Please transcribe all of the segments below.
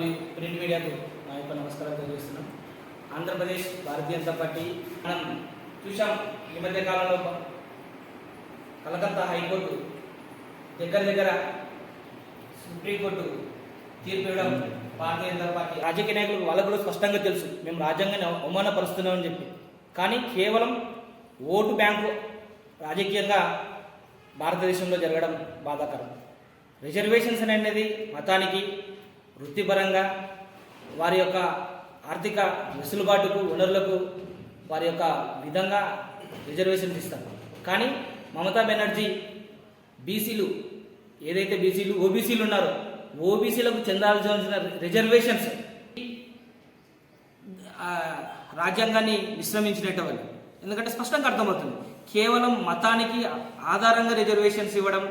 మరియు ప్రింట్ మీడియాకు నా యొక్క నమస్కారం తెలియజేస్తున్నాం. ఆంధ్రప్రదేశ్ భారతీయ జనతా పార్టీ మనం చూసాం ఈ మధ్య కాలంలో కలకత్తా హైకోర్టు దగ్గర దగ్గర సుప్రీంకోర్టు తీర్పు ఇవ్వడం భారతీయ జనతా పార్టీ రాజకీయ నాయకులు వాళ్ళకు కూడా స్పష్టంగా తెలుసు. మేము రాజ్యాంగాన్ని అవమానపరుస్తున్నామని చెప్పి. కానీ కేవలం ఓటు బ్యాంకు రాజకీయంగా భారతదేశంలో జరగడం బాధాకరం. రిజర్వేషన్స్ అనేది మతానికి వృత్తిపరంగా వారి యొక్క ఆర్థిక వెసులుబాటుకు వనరులకు వారి యొక్క విధంగా రిజర్వేషన్ ఇస్తారు. కానీ మమతా బెనర్జీ బీసీలు ఏదైతే బీసీలు ఓబీసీలు ఉన్నారో ఓబీసీలకు చెందాల్సిన రిజర్వేషన్స్ రాజ్యాంగాన్ని విశ్రమించినట్టు ఎందుకంటే స్పష్టంగా అర్థమవుతుంది. కేవలం మతానికి ఆధారంగా రిజర్వేషన్స్ ఇవ్వడం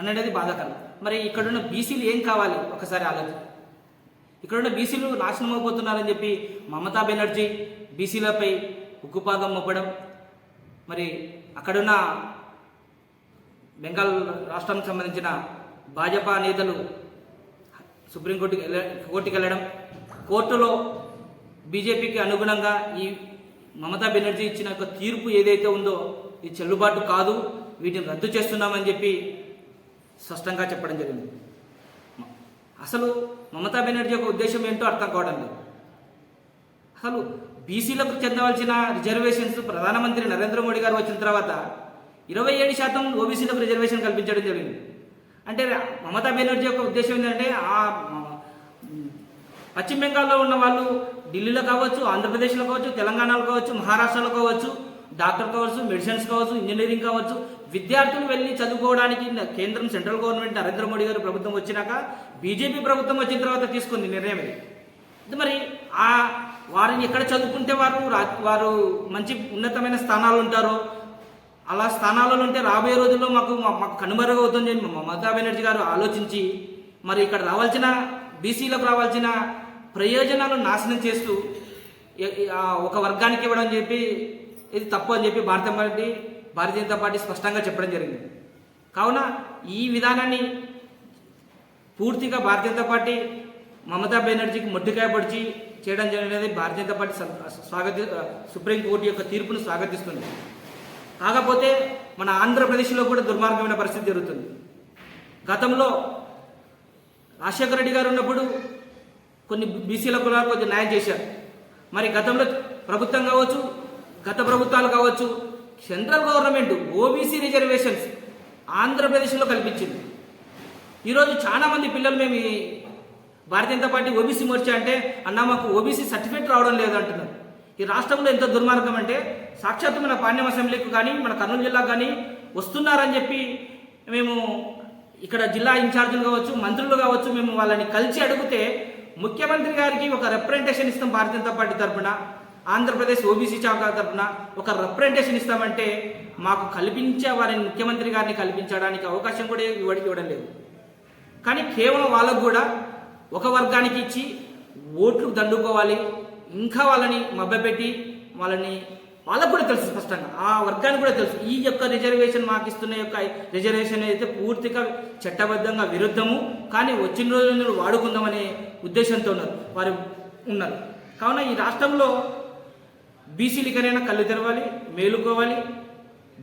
అనేది బాధాకరం. మరి ఇక్కడున్న బీసీలు ఏం కావాలి? ఒకసారి ఆలోచన. ఇక్కడున్న బీసీలు నాశనం అయిపోతున్నారని చెప్పి మమతా బెనర్జీ బీసీలపై ఉక్కుపాదం మోపడం మరి అక్కడున్న బెంగాల్ రాష్ట్రానికి సంబంధించిన భాజపా నేతలు సుప్రీంకోర్టుకి వెళ్ళ కోర్టుకి వెళ్ళడం కోర్టులో బీజేపీకి అనుగుణంగా ఈ మమతా బెనర్జీ ఇచ్చిన యొక్క తీర్పు ఏదైతే ఉందో ఇది చెల్లుబాటు కాదు. వీటిని రద్దు చేస్తున్నామని చెప్పి స్పష్టంగా చెప్పడం జరిగింది. అసలు మమతా బెనర్జీ యొక్క ఉద్దేశం ఏంటో అర్థం కావడం లేదు. అసలు బీసీలకు చెందవలసిన రిజర్వేషన్స్ ప్రధానమంత్రి నరేంద్ర మోడీ గారు వచ్చిన తర్వాత ఇరవై ఏడు శాతం ఓబీసీలకు రిజర్వేషన్ కల్పించడం జరిగింది. అంటే మమతా బెనర్జీ యొక్క ఉద్దేశం ఏంటంటే ఆ పశ్చిమ బెంగాల్లో ఉన్న వాళ్ళు ఢిల్లీలో కావచ్చు ఆంధ్రప్రదేశ్లో కావచ్చు తెలంగాణలో కావచ్చు మహారాష్ట్రలో కావచ్చు డాక్టర్ కావచ్చు మెడిసిన్స్ కావచ్చు ఇంజనీరింగ్ కావచ్చు విద్యార్థులు వెళ్ళి చదువుకోవడానికి కేంద్రం సెంట్రల్ గవర్నమెంట్ నరేంద్ర మోడీ గారు ప్రభుత్వం వచ్చినాక బీజేపీ ప్రభుత్వం వచ్చిన తర్వాత తీసుకుంది నిర్ణయం ఇది. మరి ఆ వారిని ఎక్కడ చదువుకుంటే వారు వారు మంచి ఉన్నతమైన స్థానాలు ఉంటారో అలా స్థానాలలో ఉంటే రాబోయే రోజుల్లో మాకు మాకు కనుమరుగవుతుంది అని మమతా బెనర్జీ గారు ఆలోచించి మరి ఇక్కడ రావాల్సిన బీసీలకు రావాల్సిన ప్రయోజనాలు నాశనం చేస్తూ ఒక వర్గానికి ఇవ్వడం చెప్పి ఇది తప్పు అని చెప్పి భారత పార్టీ భారతీయ జనతా పార్టీ స్పష్టంగా చెప్పడం జరిగింది. కావున ఈ విధానాన్ని పూర్తిగా భారతీయ జనతా పార్టీ మమతా బెనర్జీకి మొట్టికాయ పొడిచి చేయడం జరిగినది భారతీయ జనతా పార్టీ స్వాగతి సుప్రీంకోర్టు యొక్క తీర్పును స్వాగతిస్తుంది. కాకపోతే మన ఆంధ్రప్రదేశ్లో కూడా దుర్మార్గమైన పరిస్థితి జరుగుతుంది. గతంలో రాజశేఖర రెడ్డి గారు ఉన్నప్పుడు కొన్ని బీసీల కులాలు కొంచెం న్యాయం చేశారు. మరి గతంలో ప్రభుత్వం కావచ్చు గత ప్రభుత్వాలు కావచ్చు సెంట్రల్ గవర్నమెంట్ ఓబీసీ రిజర్వేషన్స్ ఆంధ్రప్రదేశ్లో కల్పించింది. ఈరోజు చాలామంది పిల్లలు మేము భారతీయ జనతా పార్టీ ఓబీసీ మోర్చా అంటే అన్న మాకు ఓబీసీ సర్టిఫికేట్ రావడం లేదు అంటున్నారు. ఈ రాష్ట్రంలో ఎంత దుర్మార్గం అంటే సాక్షాత్తు మన పాణ్యం అసెంబ్లీకి కానీ మన కర్నూలు జిల్లాకు కానీ వస్తున్నారని చెప్పి మేము ఇక్కడ జిల్లా ఇన్ఛార్జీలు కావచ్చు మంత్రులు కావచ్చు మేము వాళ్ళని కలిసి అడిగితే ముఖ్యమంత్రి గారికి ఒక రిప్రజెంటేషన్ ఇస్తాం భారతీయ జనతా పార్టీ తరఫున. ఆంధ్రప్రదేశ్ ఓబీసీ శాఖ తరఫున ఒక రిప్రజెంటేషన్ ఇస్తామంటే మాకు కల్పించే వారిని ముఖ్యమంత్రి గారిని కల్పించడానికి అవకాశం కూడా ఇవ్వడం ఇవ్వడం లేదు. కానీ కేవలం వాళ్ళకు కూడా ఒక వర్గానికి ఇచ్చి ఓట్లు దండుకోవాలి ఇంకా వాళ్ళని మభ్యపెట్టి వాళ్ళని వాళ్ళకు కూడా తెలుసు స్పష్టంగా ఆ వర్గానికి కూడా తెలుసు. ఈ యొక్క రిజర్వేషన్ మాకు ఇస్తున్న యొక్క రిజర్వేషన్ అయితే పూర్తిగా చట్టబద్ధంగా విరుద్ధము కానీ వచ్చిన రోజు వాడుకుందామనే ఉద్దేశంతో ఉన్నారు వారు ఉన్నారు. కావున ఈ రాష్ట్రంలో బీసీలకైనా కళ్ళు తెరవాలి మేలుకోవాలి.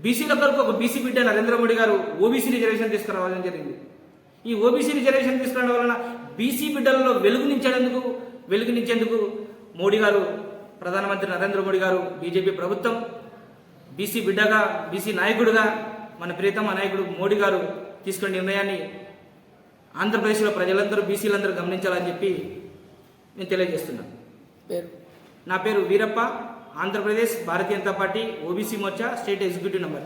బీసీల కొరకు ఒక బీసీ బిడ్డ నరేంద్ర మోడీ గారు ఓబీసీ రిజర్వేషన్ తీసుకురావాలని జరిగింది. ఈ ఓబీసీ రిజర్వేషన్ తీసుకురావడం వలన బీసీ బిడ్డలలో వెలుగునించేందుకు వెలుగునించేందుకు మోడీ గారు ప్రధానమంత్రి నరేంద్ర మోడీ గారు బీజేపీ ప్రభుత్వం బీసీ బిడ్డగా బీసీ నాయకుడిగా మన ప్రియతమ నాయకుడు మోడీ గారు తీసుకున్న నిర్ణయాన్ని ఆంధ్రప్రదేశ్లో ప్రజలందరూ బీసీలందరూ గమనించాలని చెప్పి నేను తెలియజేస్తున్నాను. నా పేరు Veerappa. Andhra Pradesh Bharatiya Janata party OBC Morcha state executive number.